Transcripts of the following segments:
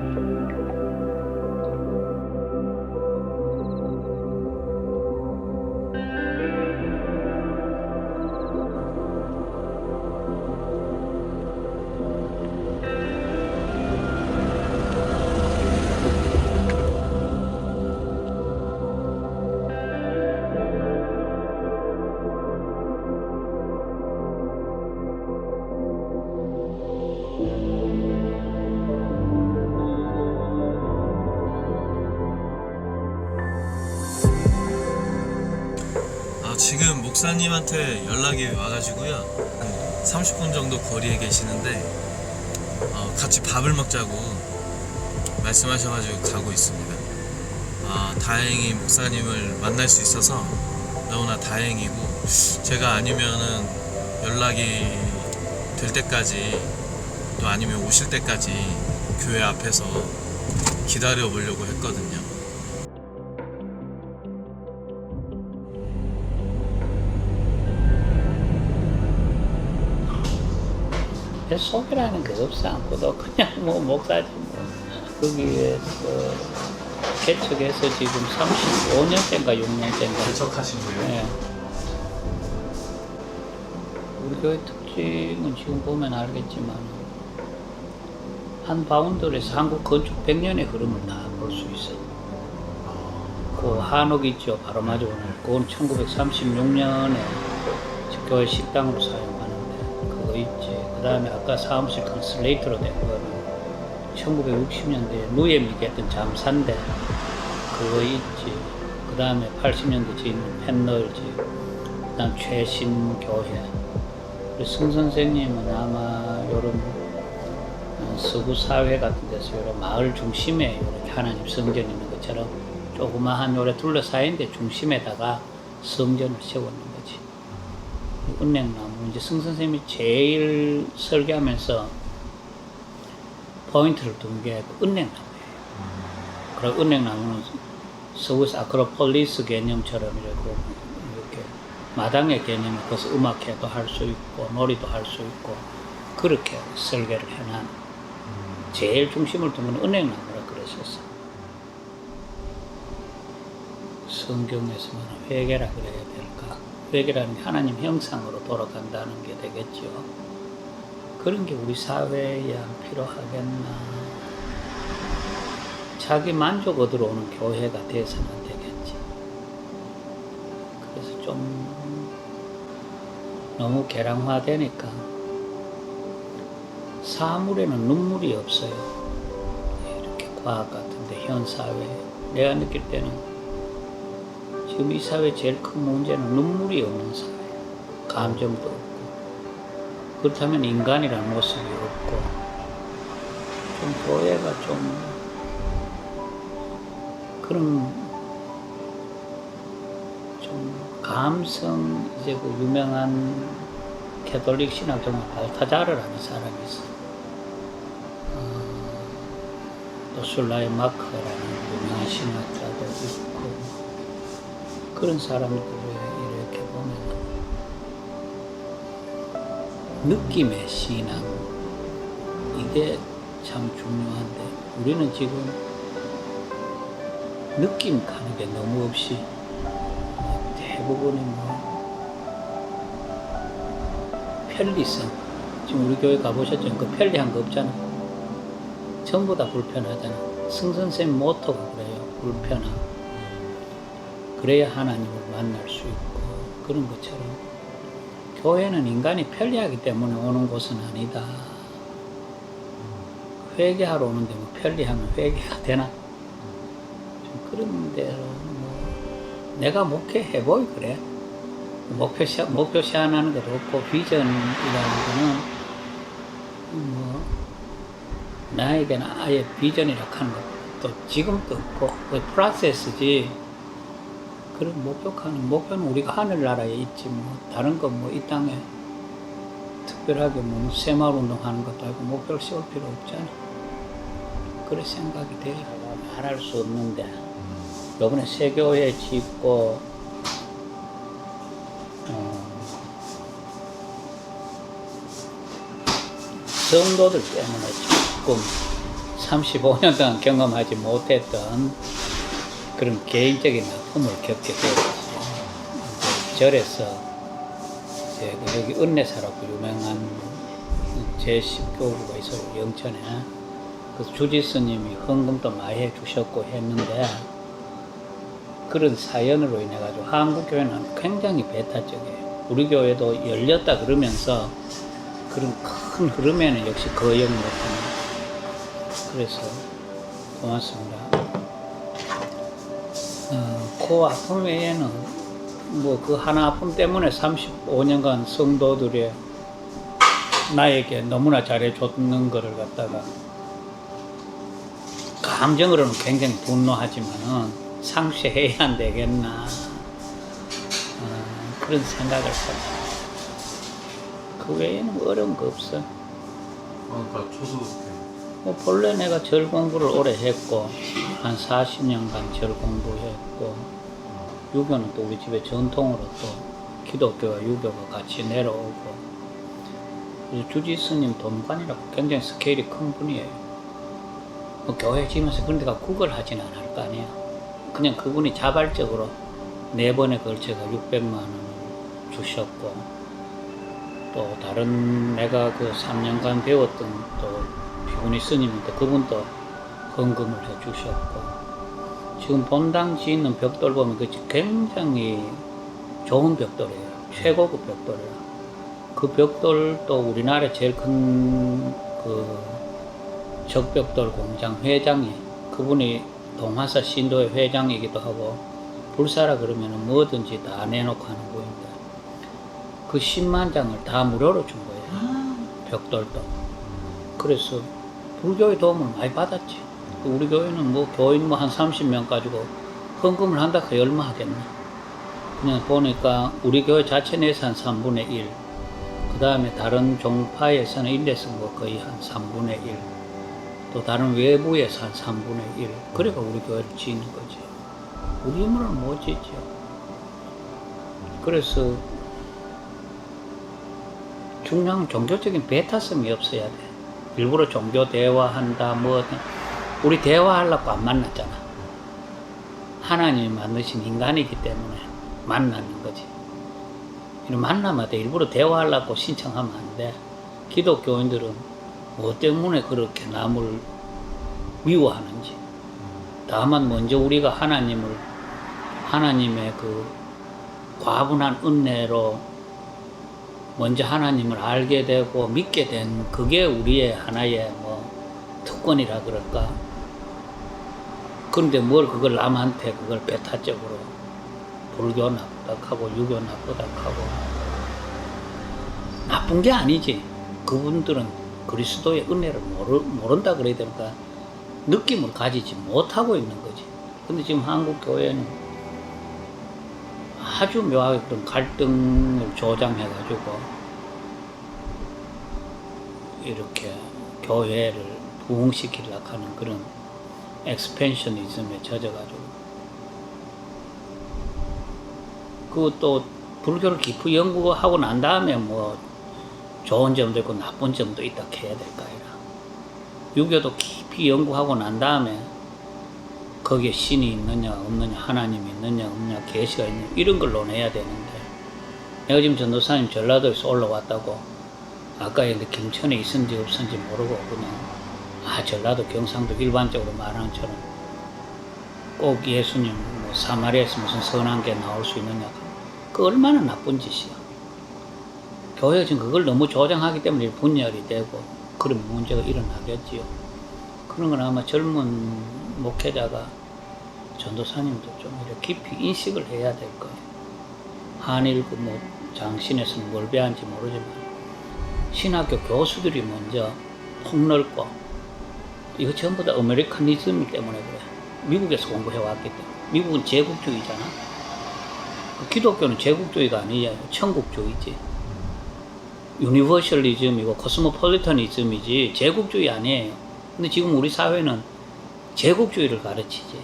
아, 목사님한테 연락이 와가지고요. 30분 정도 거리에 계시는데 어, 같이 밥을 먹자고 말씀하셔가지고 가고 있습니다. 아, 다행히 목사님을 만날 수 있어서 너무나 다행이고 제가 아니면은 연락이 될 때까지 또 아니면 오실 때까지 교회 앞에서 기다려 보려고 했거든요. 속이라는 게 없어 아무도 그냥 뭐 목사지 뭐 거기에서 개척해서 지금 35년째인가 6년째인가 개척하신 거예요? 예. 우리 교회 특징은 지금 보면 알겠지만 한 바운더에서 한국 건축 100년의 흐름을 다 볼 수 있어. 그 한옥 있죠. 바로 마주 오는. 그건 1936년에 교회 식당으로 그거 있지. 그 다음에 아까 사무실 큰 슬레이트로 된 거는 1960년대에 누에미게 했던 잠산대 그거 있지. 그 다음에 80년대 짓는 펜널지. 그 다음 최신 교회. 우리 승 선생님은 아마 요런 어, 서구 사회 같은 데서 요런 마을 중심에 이렇게 하나님 성전 있는 것처럼 조그마한 요래 둘러싸인 데 중심에다가 성전을 세웠는 거지. 은행나무 이제 승 선생님이 제일 설계하면서 포인트를 둔 게 은행나무예요. 그리고 은행나무는 서울에서 아크로폴리스 개념처럼 이렇게, 이렇게 마당의 개념을 거기서 음악회도 할 수 있고 놀이도 할 수 있고 그렇게 설계를 해놔. 제일 중심을 둔 건 은행나무라 그랬었어. 성경에서는 회개라 그래야 될까? 회개라는 게 하나님 형상으로 돌아간다는 게 되겠죠. 그런 게 우리 사회에 안 필요하겠나. 자기 만족 얻으러 오는 교회가 돼서는 안 되겠지. 그래서 좀 너무 개량화되니까 사물에는 눈물이 없어요. 이렇게 과학 같은데 현 사회 내가 느낄 때는 지금 이 사회 제일 큰 문제는 눈물이 없는 사회, 감정도 없고. 그렇다면 인간이라는 모습이 없고. 좀 교회가 좀 그런 좀 감성 이제 그 유명한 캐톨릭 신학 정말 발타자르라는 사람이 있어. 어, 또 술라의 마크라는 유명한 신학자도 있고 그런 사람들을 이렇게 보면 느낌의 신앙 이게 참 중요한데 우리는 지금 느낌 가는 게 너무 없이 대부분이 뭐 편리성. 지금 우리 교회 가보셨죠? 그 편리한 거 없잖아. 전부 다 불편하잖아. 승선생 모토가 그래요. 불편함 그래야 하나님을 만날 수 있고 그런 것처럼 교회는 인간이 편리하기 때문에 오는 곳은 아니다 회개하러 오는데 뭐 편리하면 회개가 되나? 좀 그런 대로 뭐 내가 목회해 보이 그래. 목표 시 목표 시한하는 것도 없고 비전이라는 거는 뭐 나에게는 아예 비전이라 하는 것도 지금도 없고 그 프로세스지. 그런 목표하는 목표는 우리가 하늘나라에 있지 뭐 다른 건 뭐 이 땅에 특별하게 뭐 새마을 운동하는 것도 아니고 목표를 세울 필요 없잖아. 그런 생각이 돼요. 말할 수 없는데 요번에 세교회 짓고 어, 성도들 때문에 조금 35년 동안 경험하지 못했던 그런 개인적인 아픔을 겪게. 이제 절에서 여기 은내사라고 유명한 제 10교구가 있어요. 영천에. 그 주지 스님이 헌금도 많이 해주셨고 했는데 그런 사연으로 인해 가지고 한국 교회는 굉장히 배타적이에요. 우리 교회도 열렸다 그러면서 그런 큰 흐름에는 역시 거역 못합니다. 그래서 고맙습니다. 어, 그 아픔 외에는 뭐 그 하나 아픔 때문에 35년간 성도들의 나에게 너무나 잘해줬는 거를 갖다가 감정으로는 굉장히 분노하지만은 상쇄해야 안 되겠나 어, 그런 생각을 했어요. 그 외에는 뭐 어려운 거 없어. 아, 그러니까 저도 뭐 본래 내가 절 공부를 오래 했고 한 40년간 절 공부했고 유교는 또 우리 집에 전통으로 또 기독교와 유교가 같이 내려오고 주지 스님 돈관이라고 굉장히 스케일이 큰 분이에요. 뭐 교회 지면서 그런 데가 구걸 하진 않을 거 아니야. 그냥 그분이 자발적으로 네 번에 걸쳐서 600만 원을 주셨고 또 다른 내가 그 3년간 배웠던 또 비구니 스님인데 그분도 헌금을 해 주셨고 지금 본당 지 있는 벽돌 보면 그 굉장히 좋은 벽돌이에요. 최고급 벽돌이에요. 그 벽돌도 우리나라 제일 큰 그 적벽돌 공장 회장이 그분이 동화사 신도의 회장이기도 하고 불사라 그러면 뭐든지 다 내놓고 하는 분인데 그 10만 장을 다 무료로 준 거예요. 벽돌도. 그래서 불교의 도움을 많이 받았지. 우리 교회는 뭐 교인 뭐 한 30명 가지고 헌금을 한다 그 얼마 하겠나. 그냥 보니까 우리 교회 자체 내에서 한 3분의 1. 그 다음에 다른 종파에서는 일에서 뭐 거의 한 3분의 1. 또 다른 외부에서 한 3분의 1. 그래가 우리 교회를 지는 거지. 우리 힘으로는 못 짓죠. 그래서 중요한 종교적인 배타성이 없어야 돼. 일부러 종교 대화한다, 뭐, 우리 대화하려고 안 만났잖아. 하나님이 만드신 인간이기 때문에 만나는 거지. 이런 만나마다 일부러 대화하려고 신청하면 안 돼. 기독교인들은 뭐 때문에 그렇게 남을 미워하는지. 다만 먼저 우리가 하나님을, 하나님의 그 과분한 은혜로 먼저 하나님을 알게 되고 믿게 된 그게 우리의 하나의 뭐 특권이라 그럴까. 그런데 뭘 그걸 남한테 그걸 배타적으로 불교 나쁘다 하고 유교 나쁘다 하고 나쁜 게 아니지. 그분들은 그리스도의 은혜를 모르, 모른다 그래야 되니까 느낌을 가지지 못하고 있는 거지. 근데 지금 한국 교회는 아주 묘하게 그런 갈등을 조장해가지고 이렇게 교회를 부흥시키려고 하는 그런 엑스펜셔니즘에 젖어가지고 그것도 불교를 깊이 연구하고 난 다음에 뭐 좋은 점도 있고 나쁜 점도 있다 해야 될거 아니라. 유교도 깊이 연구하고 난 다음에 거기에 신이 있느냐 없느냐 하나님이 있느냐 없느냐 계시가 있느냐 이런 걸 논해야 되는데. 내가 지금 전도사님 전라도에서 올라왔다고 아까 얘기 김천에 있은지 없은지 모르고 그냥 아 전라도 경상도 일반적으로 말하는 처럼 꼭 예수님 뭐 사마리아에서 무슨 선한 게 나올 수 있느냐. 그 얼마나 나쁜 짓이야. 교회가 지금 그걸 너무 조장하기 때문에 분열이 되고 그런 문제가 일어나겠지요. 그런 건 아마 젊은 목회자가 전도사님도 좀 이렇게 깊이 인식을 해야 될 거예요. 한일 그뭐 장신에서는 뭘 배운지 모르지만 신학교 교수들이 먼저 폭넓고 이거 전부 다 아메리카니즘 때문에 그래. 미국에서 공부해 왔기 때문에 미국은 제국주의잖아. 그 기독교는 제국주의가 아니야. 천국주의지. 유니버셜리즘이고 코스모폴리터니즘이지 제국주의 아니에요. 근데 지금 우리 사회는 제국주의를 가르치지.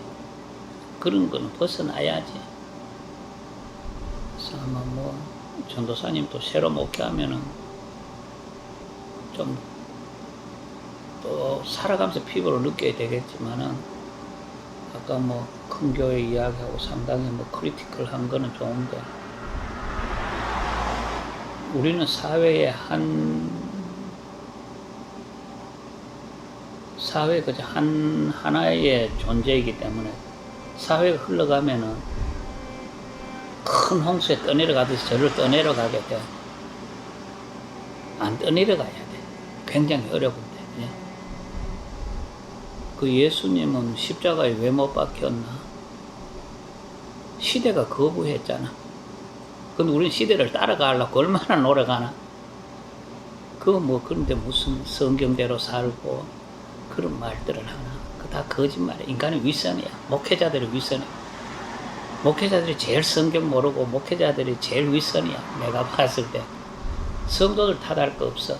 그런 거는 벗어나야지. 그래서 아마 뭐, 전도사님 또 새로 목회하면은 좀 또 살아가면서 피부로 느껴야 되겠지만은 아까 뭐 큰 교회 이야기하고 상당히 뭐 크리티컬 한 거는 좋은데 우리는 사회의 한 사회 그저 한 하나의 존재이기 때문에 사회가 흘러가면은 큰 홍수에 떠내려가듯이 저를 떠내려가게 돼. 안 떠내려가야 돼. 굉장히 어려운데. 예. 그 예수님은 십자가에 왜 못 박혔나? 시대가 거부했잖아. 근데 우리는 시대를 따라가려고 얼마나 노력하나? 그거 뭐 그런데 무슨 성경대로 살고 그런 말들을 하나? 그다 거짓말이야. 인간의 위선이야. 목회자들의 위선이야. 목회자들이 제일 성경 모르고 목회자들이 제일 윗선이야. 내가 봤을 때. 성도들 탓할 거 없어.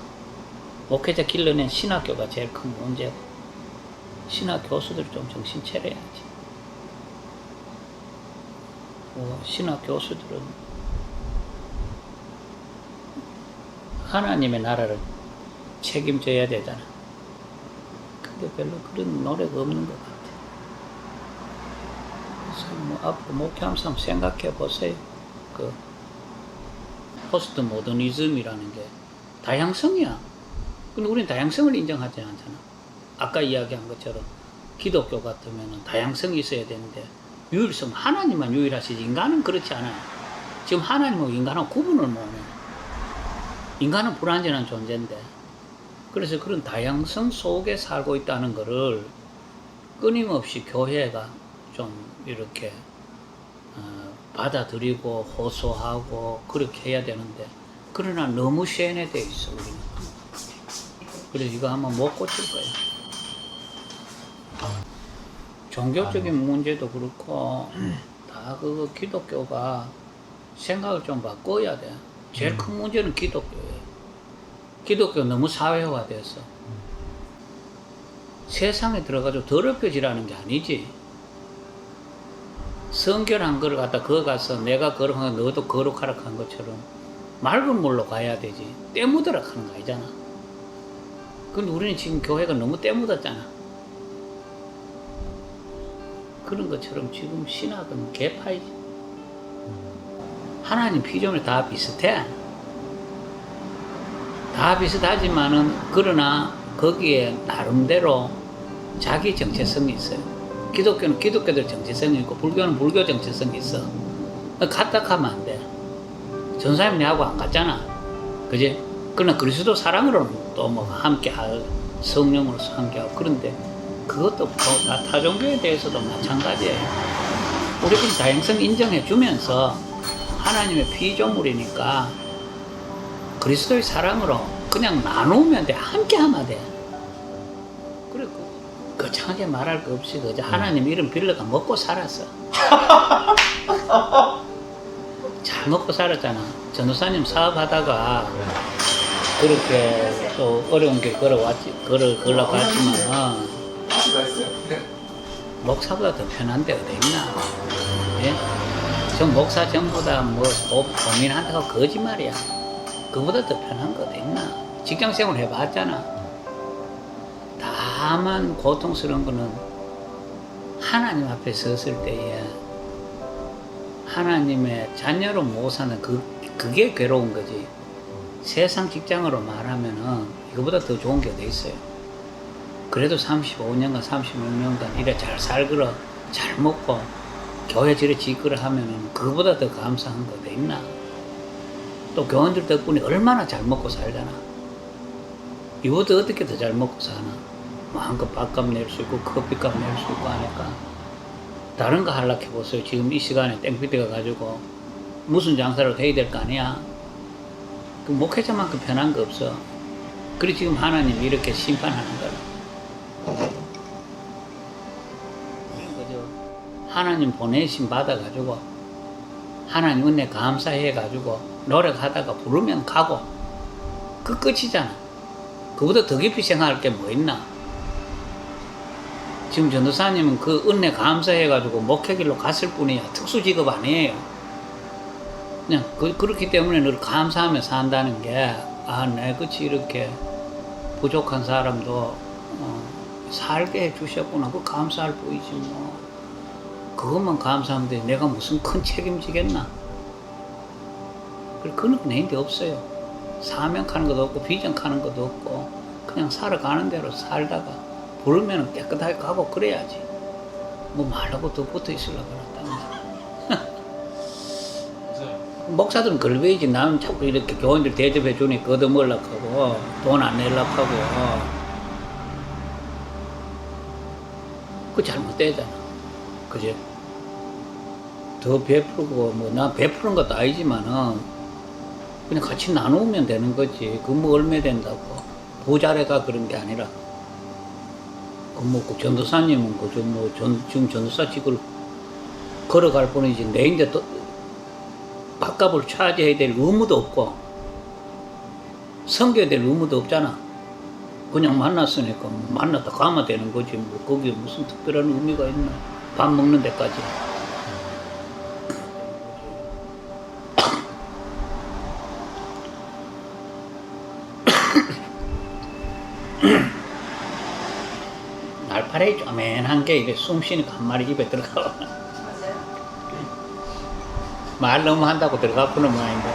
목회자 길러낸 신학교가 제일 큰 문제고. 신학 교수들 좀 정신 차려야지. 뭐 신학 교수들은 하나님의 나라를 책임져야 되잖아. 근데 별로 그런 노래가 없는 것 같아. 그래서 뭐 앞으로 목회하면서 한번 생각해 보세요. 그 포스트 모더니즘이라는 게 다양성이야. 근데 우리는 다양성을 인정하지 않잖아. 아까 이야기한 것처럼 기독교 같으면 다양성이 있어야 되는데 유일성 하나님만 유일하시지 인간은 그렇지 않아요. 지금 하나님하고 인간하고 구분을 못해. 인간은 불완전한 존재인데 그래서 그런 다양성 속에 살고 있다는 것을 끊임없이 교회가 좀 이렇게 어, 받아들이고 호소하고 그렇게 해야 되는데 그러나 너무 쉔해돼 있어 우리는. 그래서 이거 한번 못 고칠 거야 종교적인 문제도 그렇고 다 그거 기독교가 생각을 좀 바꿔야 돼. 제일 큰 문제는 기독교예요 기독교 너무 사회화돼서 세상에 들어가서 더럽혀지라는 게 아니지. 성결한 거를 갖다 그거 가서 내가 거룩한 거 너도 거룩하라 한 것처럼 맑은 물로 가야 되지. 때 묻으라 하는 거 아니잖아. 근데 우리는 지금 교회가 너무 때 묻었잖아. 그런 것처럼 지금 신학은 개파이지. 하나님 피조물 다 비슷해. 다 비슷하지만은 그러나 거기에 나름대로 자기 정체성이 있어요. 기독교는 기독교들 정체성이 있고 불교는 불교 정체성이 있어. 같다 하면 안 돼. 전사님 내하고 안 같잖아. 그지? 그러나 그리스도 사랑으로는 또뭐 함께 할 성령으로서 함께 하고 그런데 그것도 뭐다 타종교에 대해서도 마찬가지예요. 우리는 다양성 인정해 주면서 하나님의 피조물이니까 그리스도의 사랑으로 그냥 나누면 돼. 함께 하면 돼. 그래, 그, 거창하게 말할 거 없이 그저 하나님 이름 빌려가 먹고 살았어. 잘 먹고 살았잖아. 전도사님 사업하다가 그렇게 또 어려운 길 걸어왔지, 걸어, 걸어고 했지만, 목사보다 더 편한 데 어디 있나? 예? 저 목사 전보다 뭐 고- 고민한다고 거짓말이야. 그보다 더 편한 거 어디 있나? 직장 생활 해봤잖아. 다만 고통스러운 거는 하나님 앞에 섰을 때에 하나님의 자녀로 못 사는 그, 그게 괴로운 거지. 세상 직장으로 말하면은 이거보다 더 좋은 게 어디 있어요. 그래도 35년간, 36년간 이래 잘 살거라, 잘 먹고, 교회 지를 지거라 하면은 그거보다 더 감사한 거 어디 있나? 또 교원들 덕분에 얼마나 잘 먹고 살잖아. 이보다 어떻게 더 잘 먹고 사나? 마음껏 밥값 낼 수 있고 커피값 낼 수 있고 하니까 다른 거 하려고 해보세요. 지금 이 시간에 땡피디가 가지고 무슨 장사로 돼야 될 거 아니야? 그 목회자만큼 편한 거 없어. 그래 지금 하나님 이렇게 심판하는. 그죠? 하나님 보내심 받아가지고 하나님 은혜 감사해가지고 노력하다가 부르면 가고 그 끝이잖아. 그보다 더 깊이 생각할 게 뭐 있나? 지금 전도사님은 그 은혜 감사해가지고 목회길로 갔을 뿐이야. 특수 직업 아니에요. 그냥 그, 그렇기 때문에 늘 감사하며 산다는 게, 아, 내 끝이 이렇게 부족한 사람도 어, 살게 해주셨구나. 그 감사할 뿐이지 뭐. 그것만 감사하면 돼. 내가 무슨 큰 책임지겠나? 그런 건 내인데 없어요. 사명하는 것도 없고, 비전하는 것도 없고, 그냥 살아가는 대로 살다가, 부르면 깨끗하게 가고 그래야지. 뭐 말하고 더 붙어 있으려고 그랬다. 목사들은 걸베이지. 나는 자꾸 이렇게 교원들 대접해 주니 걷어먹으려고 하고, 돈 안 내려고 하고, 그 잘못되잖아. 그지? 더 베풀고, 뭐, 나 베푸는 것도 아니지만은, 그냥 같이 나누면 되는 거지. 그뭐 얼마 된다고. 부자래가 그런 게 아니라. 그뭐 그 전도사님은 그저 뭐 전, 지금 전도사 직을 걸어갈 뿐이지. 내 인데 또, 밥값을 차지해야 될 의무도 없고, 섬겨야 될 의무도 없잖아. 그냥 만났으니까 만났다 가면 되는 거지. 뭐 거기에 무슨 특별한 의미가 있나. 밥 먹는 데까지. 날파리 쪼맨한 게 이래 숨 쉬니까 한 마리 입에 들어가. 말 너무 한다고 들어가 보는 모양인데.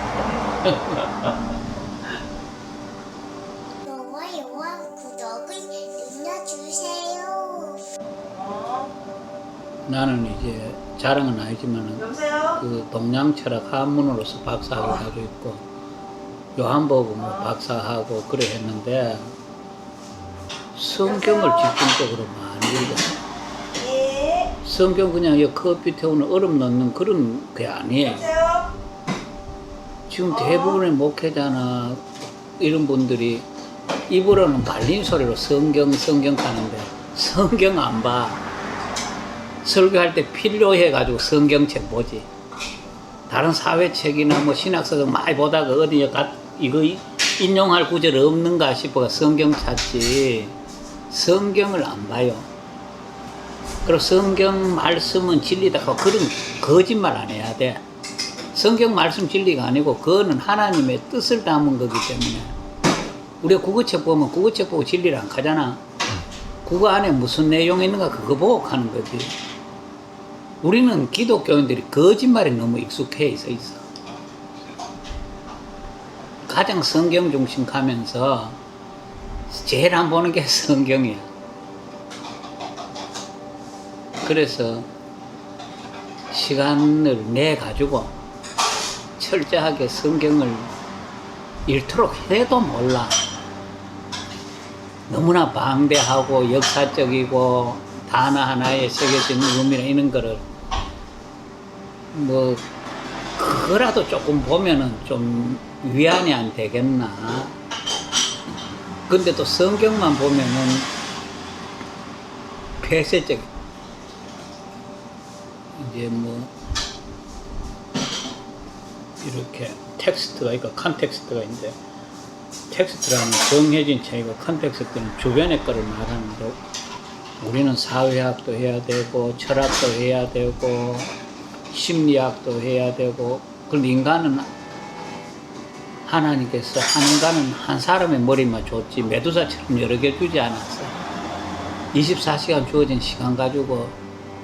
좋아요와 구독을 눌러주세요. 나는 이제 자랑은 아니지만은 여보세요? 그 동양 철학 한문으로서 박사학위 가지고 있고 요한복음 뭐 박사하고 그래 했는데 성경을 집중적으로 많이. 예. 성경 그냥 이 커피 태우는 얼음 넣는 그런 게 아니에요. 지금 대부분의 목회자나 이런 분들이 입으로는 발린 소리로 성경 성경 하는데 성경 안 봐. 설교할 때 필요해 가지고 성경책 보지. 다른 사회책이나 뭐 신학서도 많이 보다가 어디 가 이거 이- 인용할 구절 없는가 싶어가 성경 찾지. 성경을 안 봐요. 그리고 성경 말씀은 진리다. 하고 그런 거짓말 안 해야 돼. 성경 말씀 진리가 아니고 그거는 하나님의 뜻을 담은 거기 때문에 우리가 국어책 보면 국어책 보고 진리를 안 가잖아. 국어 안에 무슨 내용이 있는가 그거 보고 가는 거지. 우리는 기독교인들이 거짓말에 너무 익숙해 있어 있어. 가장 성경 중심 가면서 제일 안 보는 게 성경이야. 그래서 시간을 내 가지고 철저하게 성경을 읽도록 해도 몰라. 너무나 방대하고 역사적이고 단어 하나에 새겨진 의미나 이런 거를 뭐 그거라도 조금 보면은 좀 위안이 안 되겠나. 근데 또 성경만 보면은 폐쇄적 이제 뭐 이렇게 텍스트가 있고 컨텍스트가 있는데 텍스트라는 정해진 책이고 컨텍스트는 주변의 거를 말하는 거 우리는 사회학도 해야 되고 철학도 해야 되고 심리학도 해야 되고 그럼 인간은 하나님께서 한 인간은 한 사람의 머리만 줬지 메두사처럼 여러 개 주지 않았어. 24시간 주어진 시간 가지고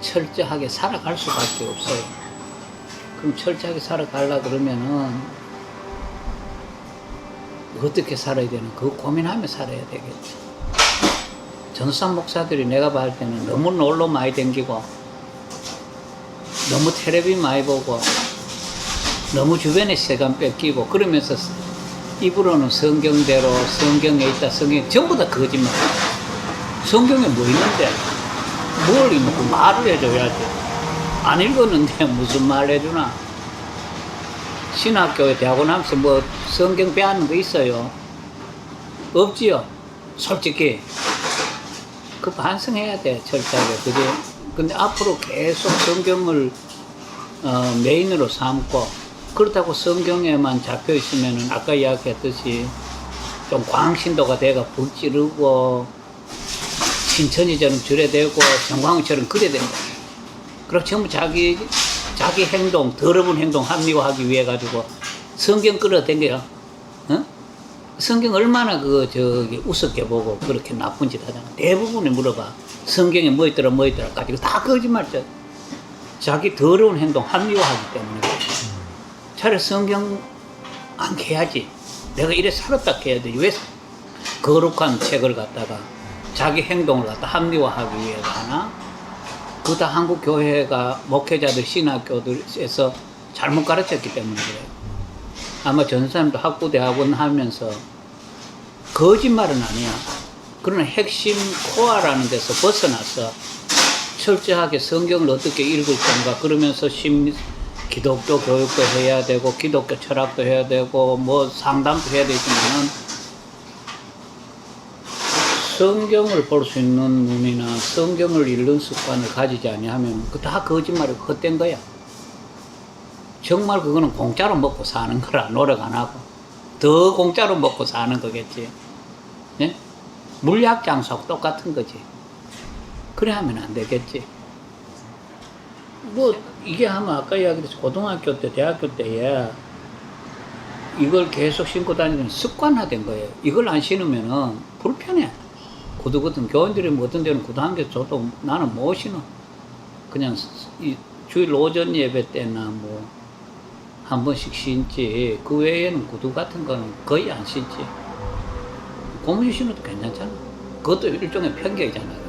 철저하게 살아갈 수밖에 없어요 그럼 철저하게 살아가려 그러면은 어떻게 살아야 되는 그 고민하며 살아야 되겠지. 전사 목사들이 내가 봤을 때는 너무 놀러 많이 댕기고 너무 텔레비 많이 보고 너무 주변에 시간 뺏기고 그러면서 입으로는 성경대로 성경에 있다 성경 전부 다 거짓말. 성경에 뭐 있는데 뭘 읽고 말을 해줘야지. 안 읽었는데 무슨 말 해주나? 신학교에 대학원 하면서 뭐 성경 배우는 거 있어요? 없지요? 솔직히. 그 반성해야 돼, 철저하게. 그지? 근데 앞으로 계속 성경을 어, 메인으로 삼고, 그렇다고 성경에만 잡혀 있으면은 아까 이야기했듯이 좀 광신도가 돼가 북지르고, 신천지처럼 줄여되고, 정광처럼 그래야 된다. 그럼 전부 자기 자기 행동, 더러운 행동 합리화하기 위해 가지고 성경 끌어당겨요. 어? 성경 얼마나 그 저기 우습게 보고 그렇게 나쁜 짓 하잖아. 대부분이 물어봐. 성경에 뭐 있더라 뭐 있더라 가지고 다 거짓말이죠. 자기 더러운 행동 합리화하기 때문에 차라리 성경 안 해야지. 내가 이래 살았다 해야 돼. 왜 거룩한 책을 갖다가 자기 행동을 갖다 합리화하기 위해서 하나? 그다 한국 교회가 목회자들 신학교들에서 잘못 가르쳤기 때문에 그래요. 아마 전사님도 학부 대학원 하면서 거짓말은 아니야. 그러나 핵심 코어라는 데서 벗어나서 철저하게 성경을 어떻게 읽을 건가 그러면서 심리 기독교 교육도 해야 되고 기독교 철학도 해야 되고 뭐 상담도 해야 되지만은 성경을 볼 수 있는 눈이나 성경을 읽는 습관을 가지지 아니하면 그 다 거짓말이 헛된 거야. 정말 그거는 공짜로 먹고 사는 거라 노력 안 하고 더 공짜로 먹고 사는 거겠지. 예? 물약 장사하고 똑같은 거지. 그래 하면 안 되겠지. 뭐 이게 하면 아까 이야기했듯이 고등학교 때, 대학교 때에 이걸 계속 신고 다니는 습관화된 거예요. 이걸 안 신으면은 불편해. 구두거든 교인들이 뭐 어떤 데는 구두 한 개 줘도 나는 못 신어. 그냥 이 주일 오전 예배 때나 뭐 한 번씩 신지 그 외에는 구두 같은 거는 거의 안 신지. 고무신 신어도 괜찮잖아. 그것도 일종의 편견이잖아. 그게.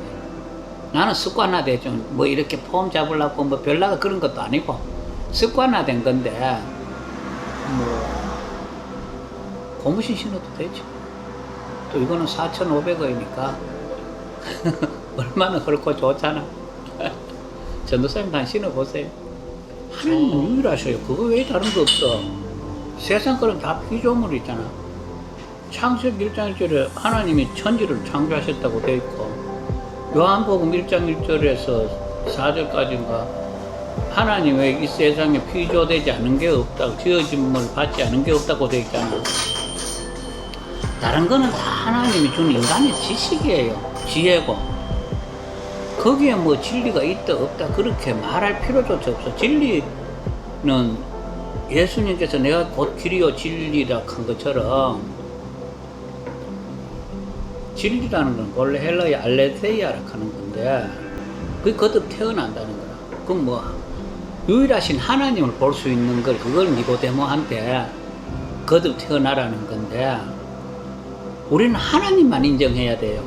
나는 습관화돼 좀뭐 이렇게 폼 잡으려고 뭐 별나가 그런 것도 아니고 습관화된 건데 뭐 고무신 신어도 되지. 또 이거는 4,500원이니까 얼마나 그렇고 좋잖아. 전도사님 다 신어보세요. 하나님은 유일하셔요. 그거 외에 다른 거 없어. 세상 거는 다 피조물 있잖아. 창세기 1장 1절에 하나님이 천지를 창조하셨다고 되어 있고 요한복음 1장 1절에서 4절까지인가 하나님 외에 이 세상에 피조되지 않은 게 없다고 지어짐을 받지 않은 게 없다고 되어 있잖아. 다른 거는 다 하나님이 준 인간의 지식이에요. 지혜고. 거기에 뭐 진리가 있다 없다 그렇게 말할 필요조차 없어. 진리는 예수님께서 내가 곧 길이요 진리라 한 것처럼 진리라는 건 원래 헬라의 알레테이아라 하는 건데 그게 거듭 태어난다는 거라. 그럼 뭐 유일하신 하나님을 볼 수 있는 걸 그걸 니고데모한테 거듭 태어나라는 건데 우리는 하나님만 인정해야 돼요.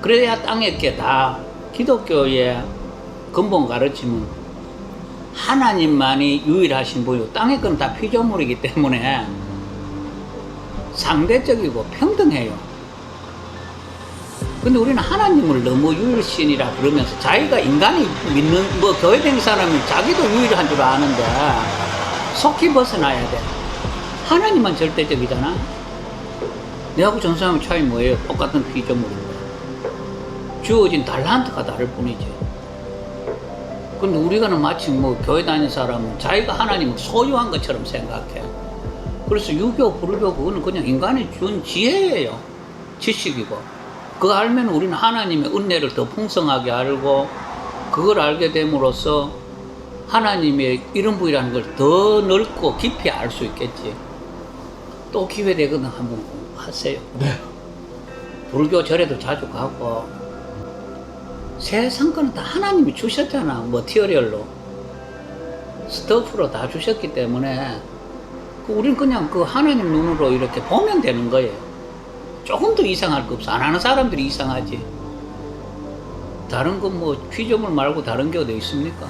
그래야 땅에 게다 기독교의 근본 가르침은 하나님만이 유일하신 분이고 땅의 건 다 피조물이기 때문에 상대적이고 평등해요. 근데 우리는 하나님을 너무 유일신이라 그러면서 자기가 인간이 믿는 뭐 교회 다니는 사람이 자기도 유일한 줄 아는데 속히 벗어나야 돼. 하나님만 절대적이잖아. 내하고 전사하면 차이 뭐예요? 똑같은 피조물인데. 주어진 달란트가 다를 뿐이지. 근데 우리가는 마치 뭐 교회 다니는 사람은 자기가 하나님을 소유한 것처럼 생각해. 그래서 유교, 불교 그거는 그냥 인간이 준 지혜예요. 지식이고. 그거 알면 우리는 하나님의 은혜를 더 풍성하게 알고 그걸 알게 됨으로써 하나님의 이런 분이라는 걸 더 넓고 깊이 알 수 있겠지. 또 기회 되거든 한번 하세요. 네. 불교 절에도 자주 가고 세상 거는 다 하나님이 주셨잖아. 뭐 티어리얼로 스토프로 다 주셨기 때문에 그 우린 그냥 그 하나님 눈으로 이렇게 보면 되는 거예요. 조금 더 이상할 거 없어. 안 하는 사람들이 이상하지. 다른 건뭐 피조물 말고 다른 게 어디 있습니까?